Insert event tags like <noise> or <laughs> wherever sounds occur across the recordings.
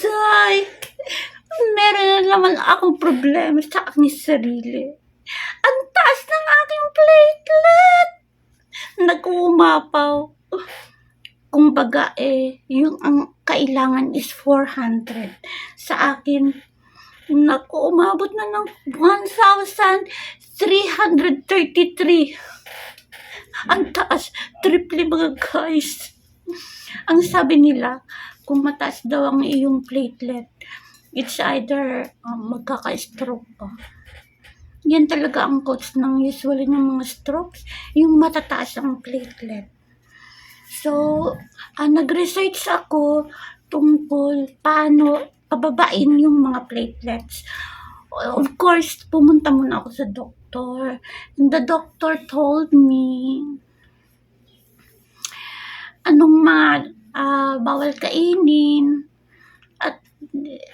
Day, meron na naman akong problema sa aking sarili. Ang taas ng aking platelet. Nag-uumapaw. Kumbaga eh, yung ang kailangan is 400. Sa akin, naku, umabot na ng 1,333. Ang taas, triple mga guys. Ang sabi nila, kung mataas daw ang iyong platelet, it's either um, magkaka-stroke ka. Yan talaga ang cause ng usually ng mga strokes, yung matataas ang platelet. So, ah, nag-research ako tungkol paano pababain yung mga platelets. Of course, pumunta muna ako sa doktor. And the doctor told me anong mga ah, bawal kainin. At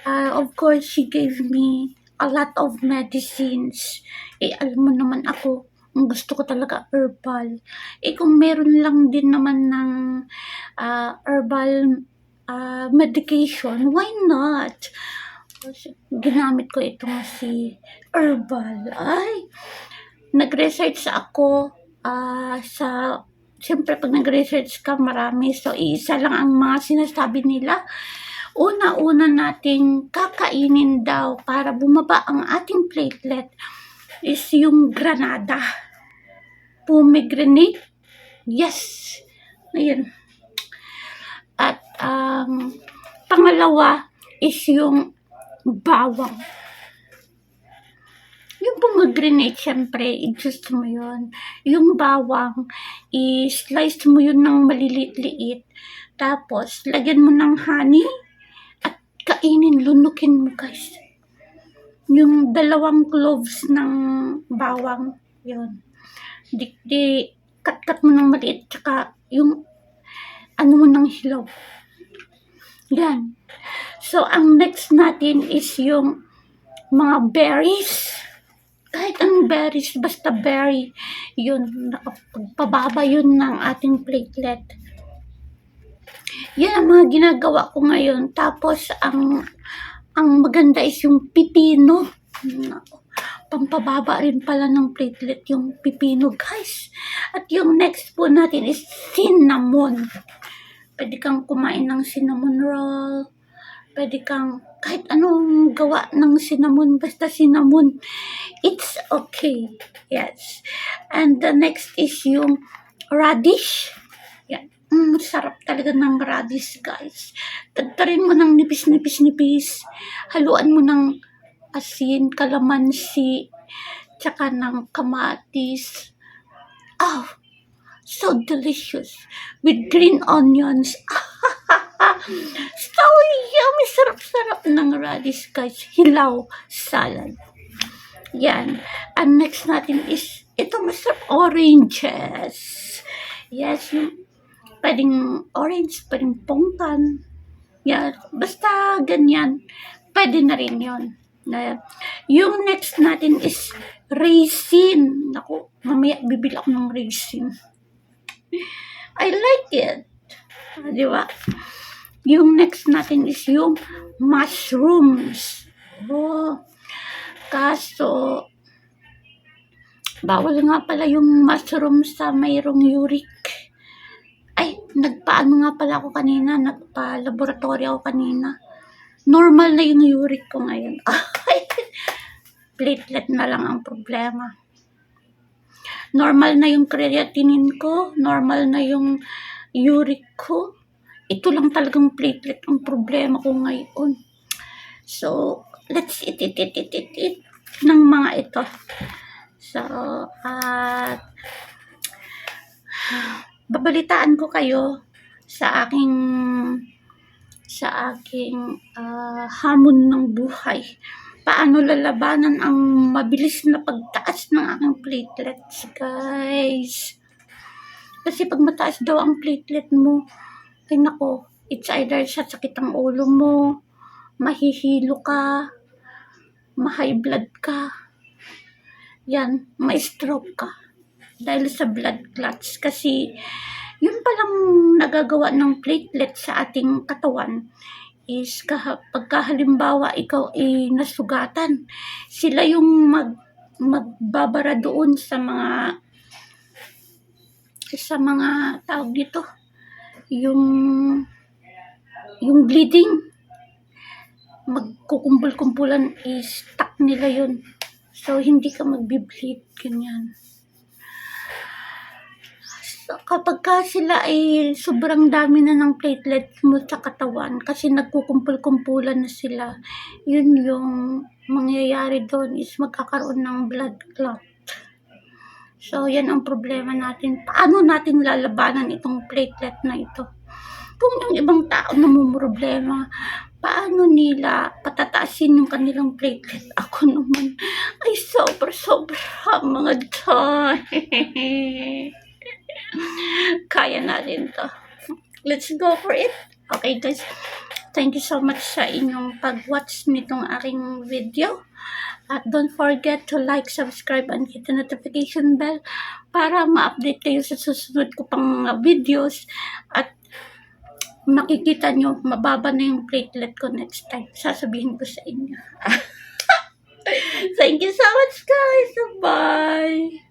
ah, of course, she gave me a lot of medicines. Eh, alam mo naman ako, gusto ko talaga herbal. Eh, kung meron lang din naman ng ah, herbal ah, medication, why not? Ginamit ko itong si herbal. Ay, nag-research ako ah, sa Siyempre, pag nag-research ka, marami. So, isa lang ang mga sinasabi nila. Una-una nating kakainin daw para bumaba ang ating platelet is yung granada. Pomegranate. Yes. Ayan. At ang pangalawa is yung bawang. Yung pomegranate, syempre, i-juice mo yun. Yung bawang, i-slice mo yun ng malilit-liit. Tapos, lagyan mo ng honey at kainin, lunukin mo guys. Yung dalawang cloves ng bawang, yun. Di, di, cut-cut mo ng maliit, tsaka yung ano mo ng hilaw. Yan. So, ang next natin is yung mga berries. Anong berries, basta berry, yun, nakapagpababa yun ng ating platelet. Yan ang mga ginagawa ko ngayon. Tapos, ang ang maganda is yung pipino. Pampababa rin pala ng platelet yung pipino, guys. At yung next po natin is cinnamon. Pwede kang kumain ng cinnamon roll. Pwede kang kahit anong gawa ng cinnamon, basta cinnamon. It's okay. Yes. And the next is yung radish. Yan. Mm, sarap talaga ng radish, guys. Tagtarin mo ng nipis-nipis-nipis. Haluan mo ng asin, kalamansi, tsaka ng kamatis. Oh, so delicious. With green onions. <laughs> so yummy. Sarap-sarap ng radish, guys. Hilaw salad. Yan. And next natin is, ito masarap, oranges. Yes, yung pwedeng orange, pwedeng pongkan. Yan. Basta ganyan. Pwede na rin yun. Na, yung next natin is raisin. Naku, mamaya bibili ako ng raisin. I like it. Ah, di ba? Yung next natin is yung mushrooms. Oh, kaso, bawal nga pala yung mushroom sa mayroong uric. Ay, nagpaano nga pala ako kanina, nagpa-laboratory ako kanina. Normal na yung uric ko ngayon. <laughs> Platelet na lang ang problema. Normal na yung creatinine ko, normal na yung uric ko. Ito lang talagang platelet ang problema ko ngayon. So, let's eat, eat, eat, eat, eat, eat ng mga ito. So, at babalitaan ko kayo sa aking sa aking ah, hamon ng buhay. Paano lalabanan ang mabilis na pagtaas ng aking platelets, guys. Kasi pag mataas daw ang platelet mo, ay nako, it's either sa sakit ang ulo mo, mahihilo ka, ma-high blood ka, yan, may stroke ka. Dahil sa blood clots. Kasi, yun palang nagagawa ng platelet sa ating katawan is kaha, pagka halimbawa ikaw ay nasugatan, sila yung mag, magbabara doon sa mga sa mga tawag dito, yung yung bleeding, magkukumpul-kumpulan is stuck nila yun. So, hindi ka magbi-bleed, ganyan. So, kapag ka sila ay sobrang dami na ng platelets mo sa katawan kasi nagkukumpul-kumpulan na sila, yun yung mangyayari doon is magkakaroon ng blood clot. So, yan ang problema natin. Paano natin lalabanan itong platelet na ito? Kung yung ibang tao namumroblema, paano nila patataasin yung kanilang platelet? <laughs> Ako naman, ay sobra-sobra mga toy. <laughs> Kaya natin to. Let's go for it. Okay guys, thank you so much sa inyong pag-watch nitong aking video. At don't forget to like, subscribe, and hit the notification bell para ma-update kayo sa susunod ko pang videos. At makikita nyo, mababa na yung platelet ko next time. Sasabihin ko sa inyo. <laughs> Thank you so much guys. Bye!